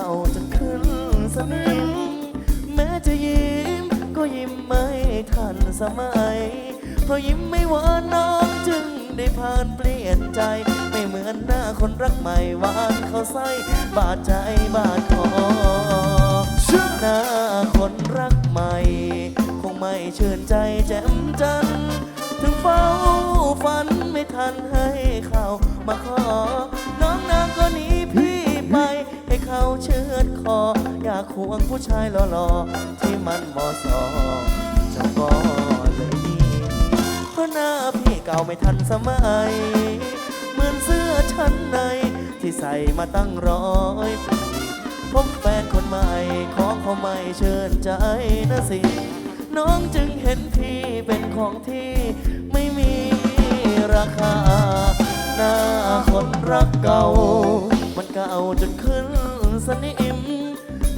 าจะขึ้นสนิมแม้จะยิ้มก็ยิ้มไม่ทันสมัย เพราะยิ้มไม่หวานน้องจึงได้ผ่านเปลี่ยนใจ ไม่เหมือนหน้าคนรักใหม่หวานเขาใส่บาดใจบาดคอหน้าคนรักใหม่ คงไม่เชิญใจแจ่มจันถึงเฝ้าฝันไม่ทันให้เขามาขอ เขาเชือดคอ อยากควงผู้ชายหล่อๆที่มันมอสอเจะก็เลยนีเพราะหน้าพี่เก่าไม่ทันสมัย เหมือนเสื้อชั้นใน ที่ใส่มาตั้งร้อยปีพบแฟนคนใหม่ ของเขาไม่เชิญใจนะสิ น้องจึงเห็นพี่เป็นของที่ไม่มีราคา หน้าคนรักเก่า มันเก่าจนขึ้น สนิม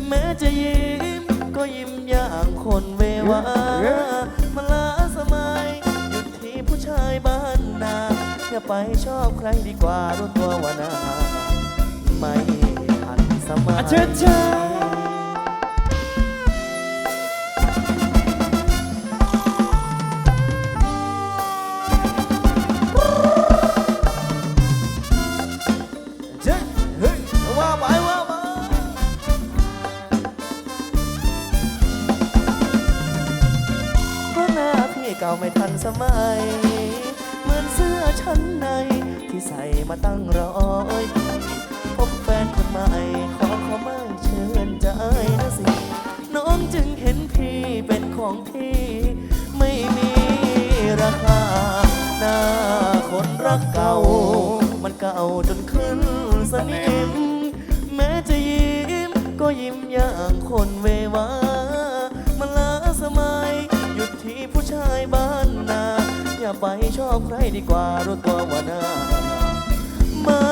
แม้จะยิ้ม ก็ยิ้มอย่างคนเววามาลาสมัยหยุดที่ผู้ชายบ้านนาอย่าไปชอบใครดีกว่ารู้ตัวว่านาไม่ทันสมัย เก่าไม่ทันสมัย เหมือนเสื้อชั้นใน ที่ใส่มาตั้งร้อยพบแฟนคนใหม่ ขอขาไม่เชิญใจนะสิ น้องจึงเห็นพี่เป็นของที่ ไม่มีราคา หน้าคนรักเก่า มันเก่าจนขึ้นสนิม แม้จะยิ้มก็ยิ้มอย่างคนเววา อย่าไปชอบใครดีกว่ารู้ตัวว่านาไม่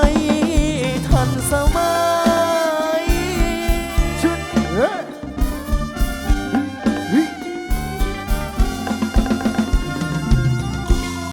ทันสมัย